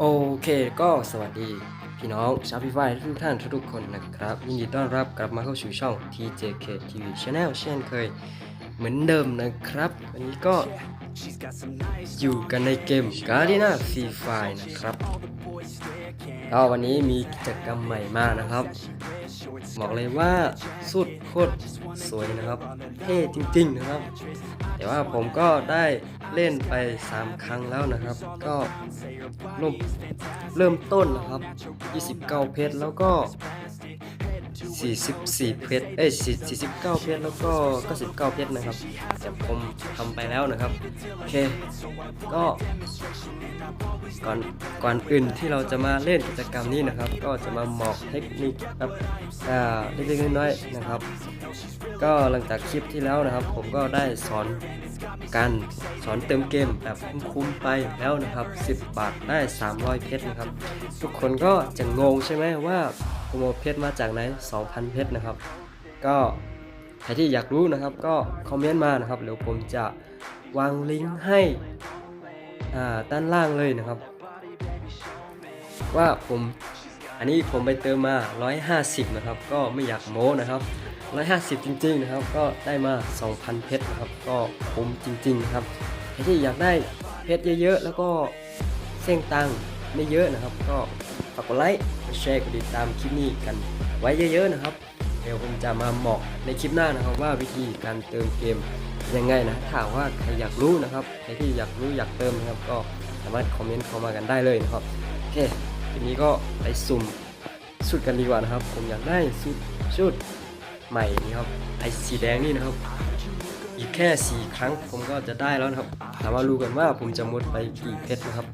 โอเคก็สวัสดี พี่น้องชาวพี่ไฟทุกท่านทุกคนนะครับยินดีต้อนรับกลับมาเข้าสู่ช่อง TJK TV Channel เช่นเคย เหมือนเดิมนะครับ วันนี้ก็อยู่กันในเกม Gardena Free Fire นะครับก็วันนี้มีกิจกรรมใหม่มานะครับ บอกเลยว่าสุดโคตรสวยนะครับเท่จริง ๆ นะครับ แต่ว่าผมก็ได้ เล่นไป 3 ครั้งแล้วนะครับ ก็เริ่มเริ่มต้นนะครับ 29 เพชรแล้วก็ 44 เพชร เอ้ย49 เพชร แล้วก็99เพชรนะครับแต่ผมทำไปแล้วนะครับ โอเค ก็ ก่อน ก่อนอื่นที่เราจะมาเล่นกิจกรรมนี้นะครับ ก็จะมาบอกเทคนิคครับ อ่า เล็กๆน้อยๆนะครับ ก็หลังจากคลิปที่แล้วนะครับ ผมก็ได้สอนการสอนเติมเกมแบบคุ้มๆไปแล้วนะครับ 10 บาทได้ 300 เพชรนะครับ ทุกคนก็จะงงใช่ไหมว่า ผมเพชรมาจากไหน 2,000 เพชรนะครับ ก็ใครที่อยากรู้นะครับ ก็คอมเมนต์มานะครับเดี๋ยวผมจะวางลิงก์ให้ด้านล่างเลยนะครับ ว่าผมอันนี้ผมไปเติมมา 150 นะครับ ก็ไม่อยากโม้นะครับ 150 จริง ๆ นะครับ ก็ได้มา 2,000 เพชรนะครับ ก็คุ้มจริงๆนะครับใครที่อยากได้เพชรเยอะ ๆ แล้วก็เส้งตังค์ไม่เยอะนะครับ ก็ ฝากกดไลค์กดแชร์กดติดตามคลิปนี้กันไว้เยอะๆนะครับ เดี๋ยวผมจะมาบอกในคลิปหน้านะครับว่าวิธีการเติมเกมยังไงนะถ้าว่าใครอยากรู้นะครับใครที่อยากรู้อยากเติมนะครับก็สามารถคอมเมนต์เข้ามากันได้เลยนะครับโอเคทีนี้ก็ไปสุ่มชุดกันดีกว่านะครับ ผมอยากได้ชุดชุดใหม่นี่ครับไอสีแดงนี่นะครับ อีกแค่สี่ครั้งผมก็จะได้แล้วนะครับถามมารู้กันว่าผมจะหมดไปกี่เพชรนะครับ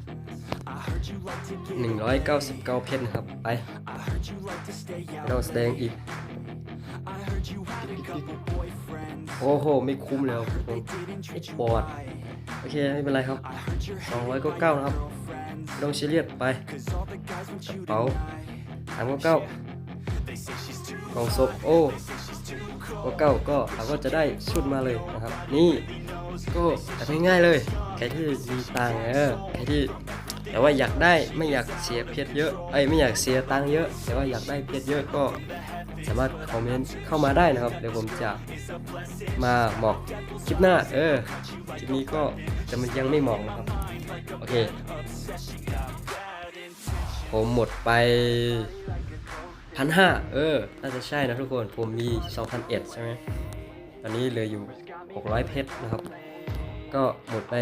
199 เพชรนะครับ ไป เราแสดงอีก โอ้โห ไม่คุ้มเลยครับผมไอ้ปอดโอเค ไม่เป็นไรครับ 299นะครับลงเฉลี่ยไปกระเป๋าสามเก้ากองศพโอ้เก้าก็เราก็จะได้ชุดมาเลยนะครับ นี่ก็แต่ง่ายๆเลย ใครที่มีตังเออใครที่ แต่ว่าอยากได้ไม่อยากเสียเพชรเยอะไอ้ไม่อยากเสียตังค์เยอะ แต่ว่าอยากได้เพชรเยอะก็สามารถคอมเมนต์เข้ามาได้นะครับ เดี๋ยวผมจะมาบอกคลิปหน้า เออคลิปนี้ก็จะมันยังไม่หมาะนะครับ โอเค ผมหมดไปพันห้าเออ น่าจะใช่นะทุกคน ผมมี2,001ใช่ไหมตอนนี้เหลืออยู่ 600 เพชรนะครับ ก็หมดไป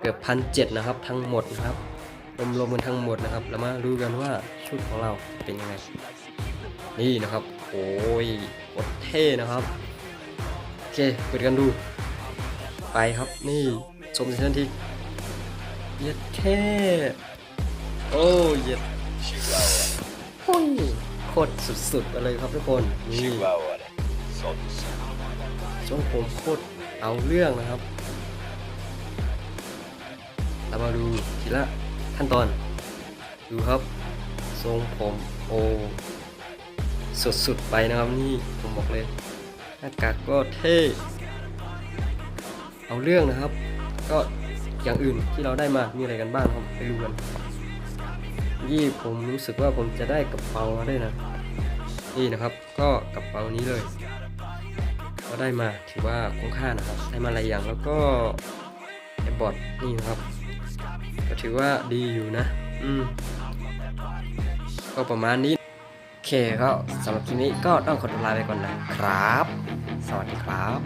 เกือบพันเนะครับ ทั้งหมดนะครับ รวมรวมกันทั้งหมดนะครับเรามาดูกันว่าชุดของเราเป็นยังไง นี่นะครับ โอ้ยโคตรเท่นะครับ โอเคเปิดกันดู ไปครับนี่ชมสันทีเย็ดเท่โอ้เย็ดโอ้ยโคตรสุดๆเลยครับทุกคนนี่ทรงผมโคตรเอาเรื่องนะครับเรามาดูทีละ ขั้นตอน ดูครับ ทรงผมโอสุดๆไปนะครับนี่ผมบอกเลยหน้ากากก็เท่เอาเรื่องนะครับ ก็อย่างอื่นที่เราได้มามีอะไรกันบ้างครับไปดูกันยี่ผมรู้สึกว่าผมจะได้กระเป๋ามาด้วยนะนี่นะครับ ก็กระเป๋านี้เลย ก็ได้มาถือว่าคุ้มค่านะครับได้มาหลายอย่างแล้วก็ไอ้บอทนี่นะครับ ก็ถือว่าดีอยู่นะ อืม ก็ประมาณนี้ โอเคก็สำหรับคลิปนี้ก็ต้องขอตัวลาไปก่อนนะครับ สวัสดีครับ